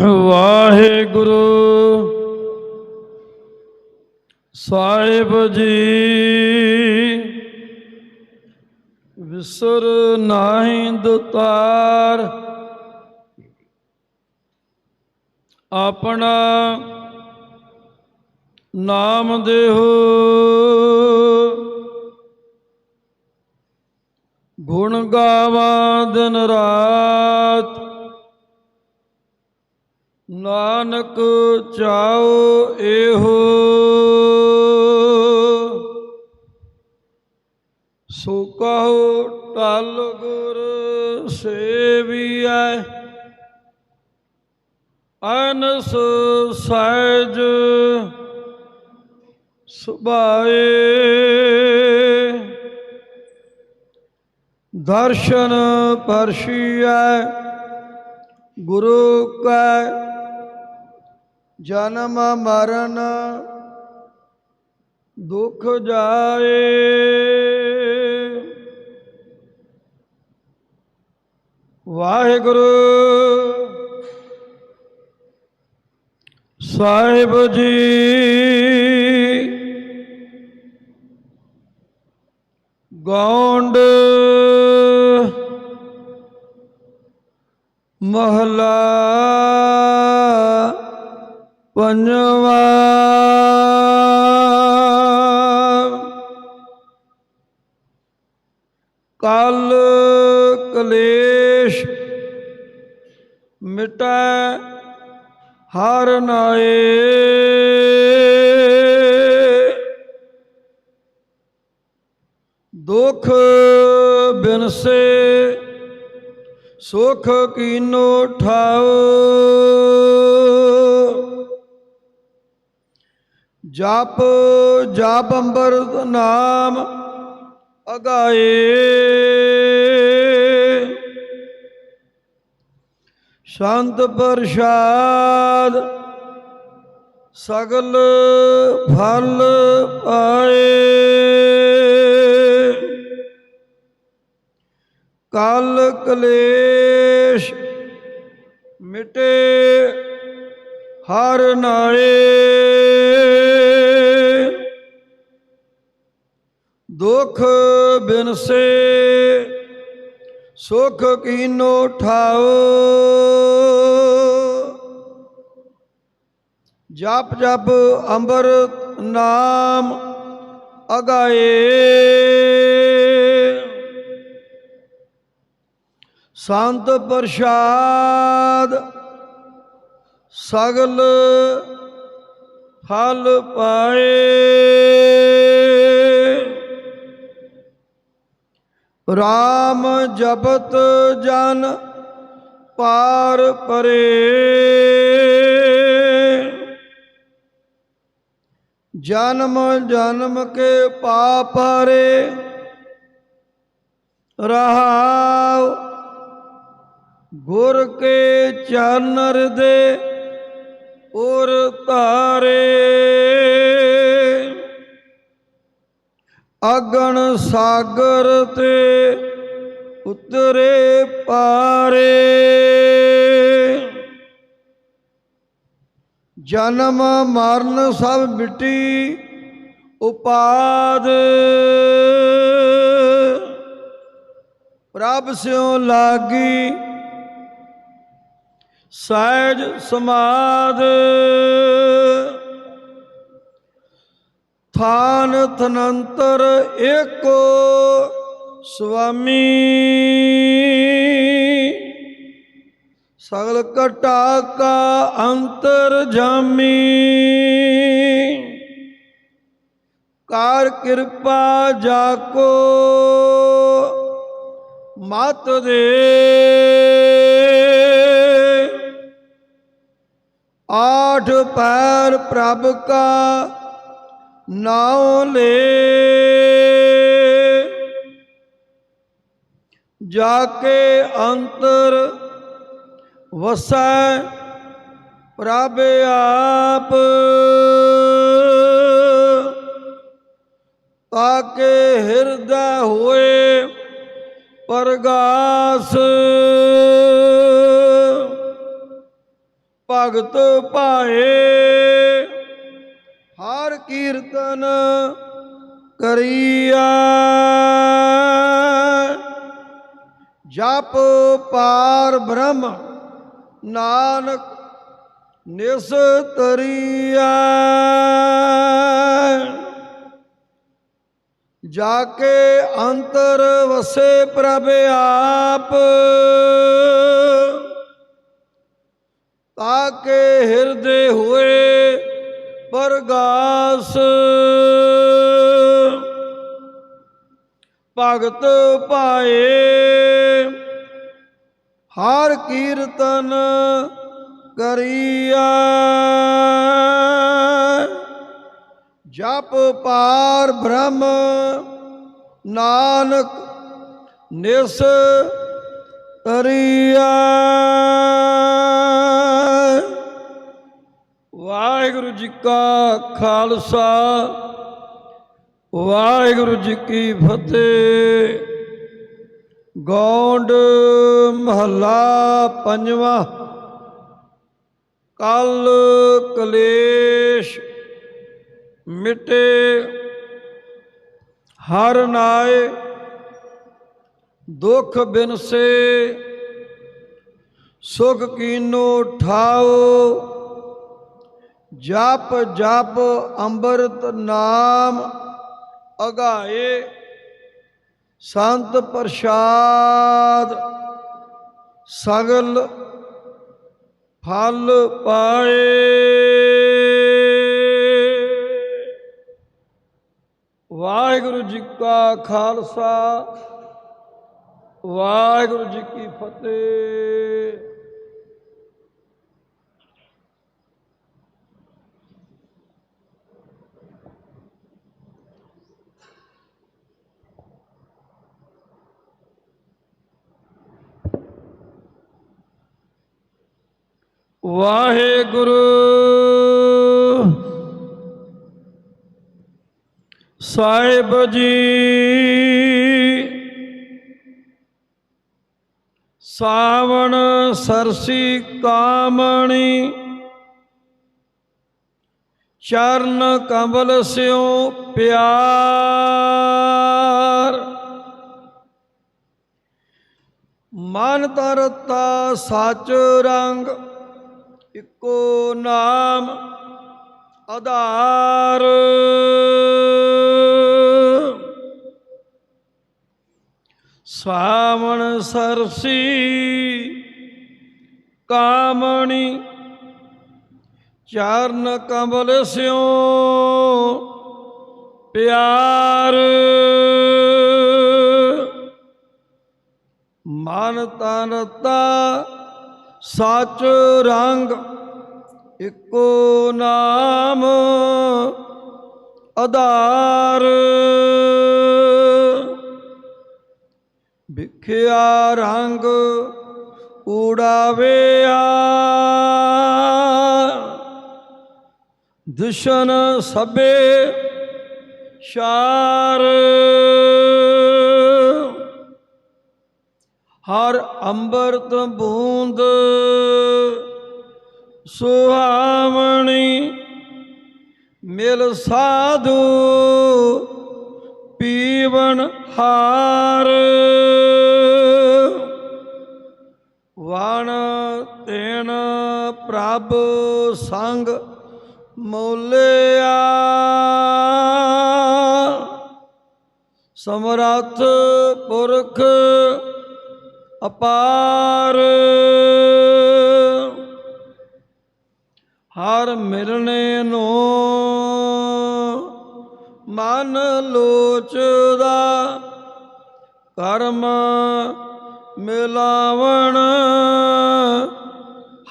ਵਾਹਿਗੁਰੂ। ਸਾਹਿਬ ਜੀ ਵਿਸਰ ਨਾਹੀਂ ਦੁਤਾਰ। ਆਪਣਾ ਨਾਮ ਦੇਹੋ। ਗੁਣ ਗਾਵਾਂ ਦਿਨ ਰਾਤ। ਨਾਨਕ ਚਾਉ ਇਹੋ। ਸੋ ਕਹੋ ਟਲ ਗੁਰ ਸੇਵੀਐ, ਅਨਸ ਸਹਿਜ ਸੁਭਾਏ। ਦਰਸ਼ਨ ਪਰਸ਼ੀਐ ਗੁਰੂ ਕੈ ਜਨਮ ਮਰਨ ਦੁਖ ਜਾਏ। ਵਾਹਿਗੁਰੂ ਸਾਹਿਬ ਜੀ ਗੌਂਡ ਮਹਲਾ ਪੰਜਵਾ ਕਲ ਕਲੇਸ਼ ਮਿਟੈ ਹਰ ਨਾਏ ਦੁਖ ਬਿਨਸੇ ਸੁਖ ਕੀਨੋ ਠਾਓ ਜਪ ਜਪ ਅੰਬਰਤ ਨਾਮ ਅਗਾਏ। ਸ਼ਾਂਤ ਪ੍ਰਸਾਦ ਸਗਲ ਫਲ ਪਾਏ। ਕਲ ਕਲੇਸ਼ ਮਿਟੇ ਹਰ ਨਾਏ। ਦੁਖ ਬਿਨਸੇ ਸੁਖ ਕੀਨੋ ਠਾਓ ਜਪ ਜਪ ਅੰਬਰ ਨਾਮ ਅਗਾਏ। ਸੰਤ ਪ੍ਰਸਾਦ ਸਗਲ ਫਲ ਪਾਏ। RAM ਜਪਤ ਜਨ ਪਾਰ ਪਰੇ। ਜਨਮ ਜਨਮ ਕੇ ਪਾਪ ਹਰੇ, ਰਹਾਉ ਗੁਰ ਕੇ ਚਰਨ ਦੇ ਉਰ ਧਾਰੇ। ਅਗਣ ਸਾਗਰ ਤੇ ਉਤਰੇ ਪਾਰੇ। ਜਨਮ ਮਰਨ ਸਭ ਮਿੱਟੀ ਉਪਾਦ। ਪ੍ਰਭ ਸਿਉ ਲਾਗੀ ਸਹਿਜ ਸਮਾਦ। ਥਾਨ ਥਨੰਤਰ ਏਕੋ ਸੁਆਮੀ ਸਗਲ ਘਟਾ ਕਾ ਅੰਤਰ ਜਾਮੀ। ਕਾਰ ਕਿਰਪਾ ਜਾ ਕੋ ਮਤ ਦੇ। ਆਠ ਪੈਰ ਪ੍ਰਭ ਕਾ ਨਾਉ ਲੈ ਜਾ ਕੇ ਅੰਤਰ ਵਸੈ ਪ੍ਰਭ ਆਪ ਤਾਕੇ ਹਿਰਦੈ ਹੋਏ ਪਰਗਾਸ। ਭਗਤ ਪਾਏ ਕੀਰਤਨ ਕਰੀਆ ਜਪ ਪਾਰ ਬ੍ਰਹਮ ਨਾਨਕ ਨਿਸਤਰੀਆ ਜਾ ਕੇ ਅੰਤਰ ਵਸੇ ਪ੍ਰਭ ਆਪ। ਤਾਕੇ ਹਿਰਦੇ ਹੋਏ ਪਰਗਾਸ ਭਗਤ ਪਾਏ ਹਰ ਕੀਰਤਨ ਕਰੀਆ ਜਪ ਪਾਰ ਬ੍ਰਹਮ ਨਾਨਕ ਨਿਸ ਤਰੀਆ ਵਾਹਿਗੁਰੂ ਜੀ ਕਾ ਖਾਲਸਾ, ਵਾਹਿਗੁਰੂ ਜੀ ਕੀ ਫਤਿਹ। ਗੌਂਡ ਮਹੱਲਾ ਪੰਜਵਾਂ, ਕਲ ਕਲੇਸ਼ ਮਿਟੇ, ਹਰ ਨਾਏ ਦੁਖ ਬਿਨਸੇ, ਸੁਖ ਕੀਨੋ ਠਾਓ। ਜਪ ਜਪ ਅੰਮ੍ਰਿਤ ਨਾਮ ਅਗਾਏ। ਸੰਤ ਪ੍ਰਸਾਦ ਸਗਲ ਫਲ ਪਾਏ। ਵਾਹਿਗੁਰੂ ਜੀ ਕਾ ਖਾਲਸਾ, ਵਾਹਿਗੁਰੂ ਜੀ ਕੀ ਫਤਿਹ। ਵਾਹਿਗੁਰੂ। ਸਾਹਿਬ ਜੀ ਸਾਵਣ ਸਰਸੀ ਕਾਮਣੀ ਚਰਨ ਕਮਲ ਸਿਓ ਪਿਆਰ। ਮਨ ਤਰਤਾ ਸਚ ਰੰਗ ਇੱਕੋ ਨਾਮ ਆਧਾਰ। ਸਾਵਣ ਸਰਸੀ ਕਾਮਣੀ ਚਰਨ ਕਮਲ ਸਿਓ ਪਿਆਰ। ਮਨ ਤਨ ਤਾ ਸਚ ਰੰਗ ਇੱਕੋ ਨਾਮ ਆਧਾਰ। ਵਿਖਿਆ ਰੰਗ ਉਡਾਵਿਆ। ਦੁਸ਼ਨ ਸਭੇ ਸ਼ਾਰ। ਹਰ ਅੰਮ੍ਰਿਤ ਬੂੰਦ ਸੁਹਾਵਣੀ ਮਿਲ ਸਾਧੂ ਪੀਵਨ ਹਾਰ। ਵਣ ਤੇਣ ਪ੍ਰਭ ਸੰਗ ਮੋਲਿਆ। ਸਮਰੱਥ ਪੁਰਖ ਅਪਾਰ। ਹਰ ਮਿਲਣੇ ਨੂੰ ਮਨ ਲੋਚਦਾ ਕਰਮ ਮਿਲਾਵਣ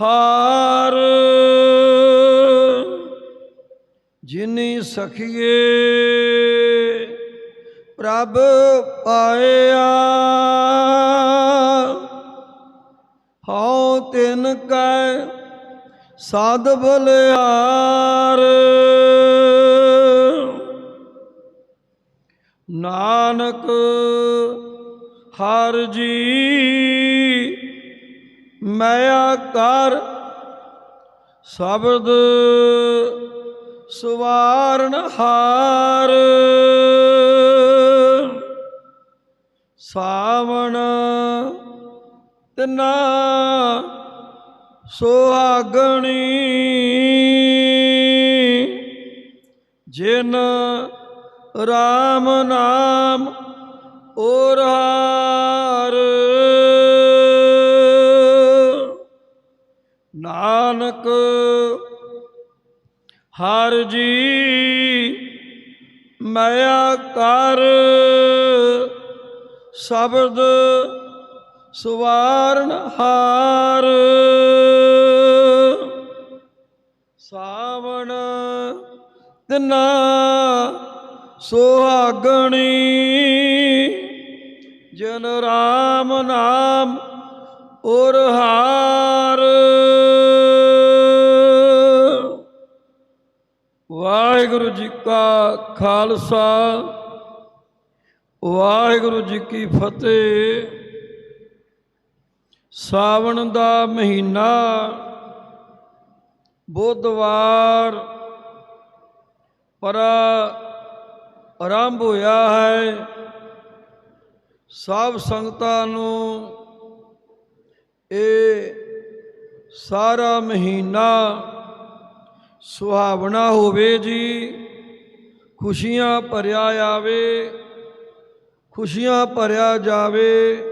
ਹਾਰ। ਜਿਨੀ ਸਖੀਏ ਪ੍ਰਭ ਪਾਇਆ। ਸਾਧ ਬਲਿਆਰ। ਨਾਨਕ ਹਰ ਜੀ ਮੈਂ ਕਰ ਸ਼ਬਦ ਸੁਵਾਰਨ ਹਾਰ। ਸਾਵਣ ਤਿਨਾ ਸੁਹਾਗਣੀ। ਜਿਨ RAM ਨਾਮ ਔਰਹਾਰ ਨਾਨਕ ਹਰ ਜੀ ਮਾਇਆ ਕਰ। ਸ਼ਬਦ ਸਵਾਰਨ ਹਾਰ। ਸਾਵਣ ਤਿਨਾ ਸੁਹਾਗਣੀ, ਜਨ ਰਾਮ ਨਾਮ ਔਰ ਹਾਰ। ਵਾਹਿਗੁਰੂ ਜੀ ਕਾ ਖਾਲਸਾ, ਵਾਹਿਗੁਰੂ ਜੀ ਕੀ ਫਤਿਹ। ਸਾਵਣ ਦਾ ਮਹੀਨਾ, ਬੁੱਧਵਾਰ ਪਰ ਆਰੰਭ ਹੋਇਆ ਹੈ। ਸਭ ਸੰਗਤਾਂ ਨੂੰ ਇਹ ਸਾਰਾ ਮਹੀਨਾ ਸੁਹਾਵਣਾ ਹੋਵੇ ਜੀ, ਖੁਸ਼ੀਆਂ ਭਰਿਆ ਆਵੇ, ਖੁਸ਼ੀਆਂ ਭਰਿਆ ਜਾਵੇ।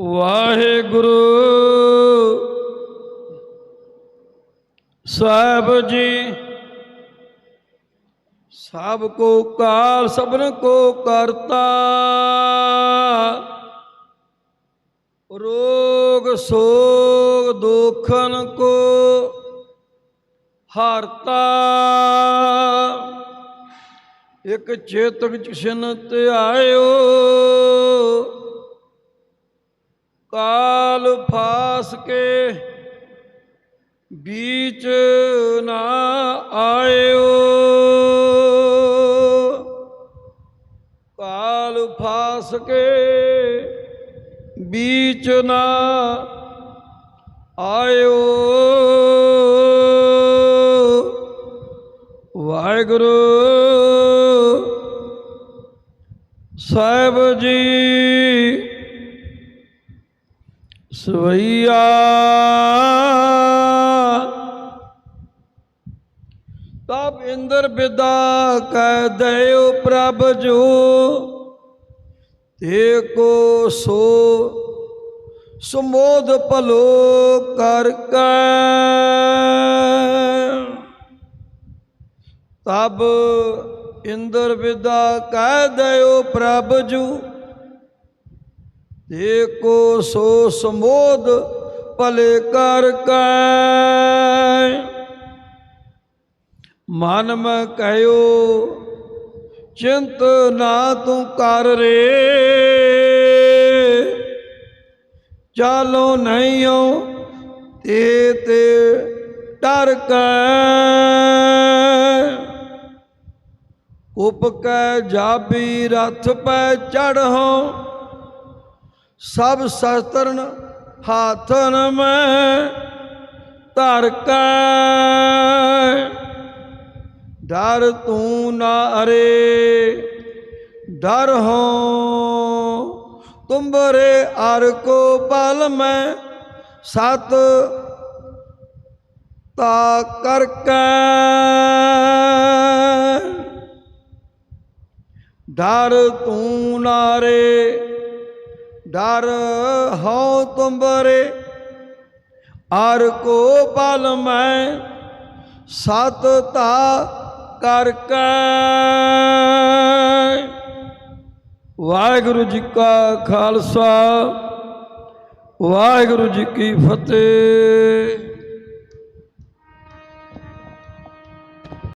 ਵਾਹਿਗੁਰੂ। ਸਾਹਿਬ ਜੀ, ਸਭ ਕੋ ਕਾਲ ਸਭਨ ਕੋ ਕਰਤਾ। ਰੋਗ, ਸੋਗ, ਦੁਖਨ ਕੋ ਹਰਤਾ। ਇਕ ਚੇਤਕ ਚਿਸ਼ਨ ਧਿਆਇਓ ਕਾਲ ਫਾਸ ਕੇ बीच ना आयो काल फास के बीच ना आयो वाहिगुरु ਸਾਹਿਬ ਜੀ ਸਵਈਆ। ਤਬ ਇੰਦਰ ਬਿਦਾ ਕਹਿ ਦਇਓ ਪ੍ਰਭ ਜੋ, ਤੇ ਕੋ ਸੋ ਸਮੋਧ ਭਲੋ ਕਰ ਕੈ। ਤਬ ਇੰਦਰ ਵਿਦਾ ਕਹਿ ਦਇਓ ਪ੍ਰਭ ਜੂ ਤੇ ਕੋ ਸੋ ਸਮੋਧ ਭਲੇ ਕਰ ਕੈ। ਮਨ ਮੈਂ ਕਹਿਓ, ਚਿੰਤ ਨਾ ਤੂੰ ਕਰ ਰੇ। ਚਾਲੋ ਨਹੀਂ ਹੋ ਤੇ ਤੇ ਡਰ ਕੈ। ਉਪ ਕੈ ਜਾਬੀ, ਰਥ ਪੈ ਚੜ੍ਹੋ। ਸਭ ਸ਼ਸਤਰਨ ਹਾਥਨ ਮੈਂ ਧਰ ਕੈ। ਡਰ ਤੂੰ ਨਾ ਅਰੇ, ਡਰ ਹੋ। ਤੁੰਬਰੇ ਅਰ ਕੋ ਪਲ ਮੈਂ ਸਤ ਤਾ ਕਰ ਕੈ। ਡਰ ਤੂੰ ਨਾਰੇ ਡਰ ਹਉ ਤੁੰਬਰੇ ਆਰ ਕੋ ਬਲ ਮੈਂ ਸਤ ਤਾ ਕਰ ਕੈ। ਵਾਹਿਗੁਰੂ ਜੀ ਕਾ ਖਾਲਸਾ, ਵਾਹਿਗੁਰੂ ਜੀ ਕੀ ਫਤਿਹ।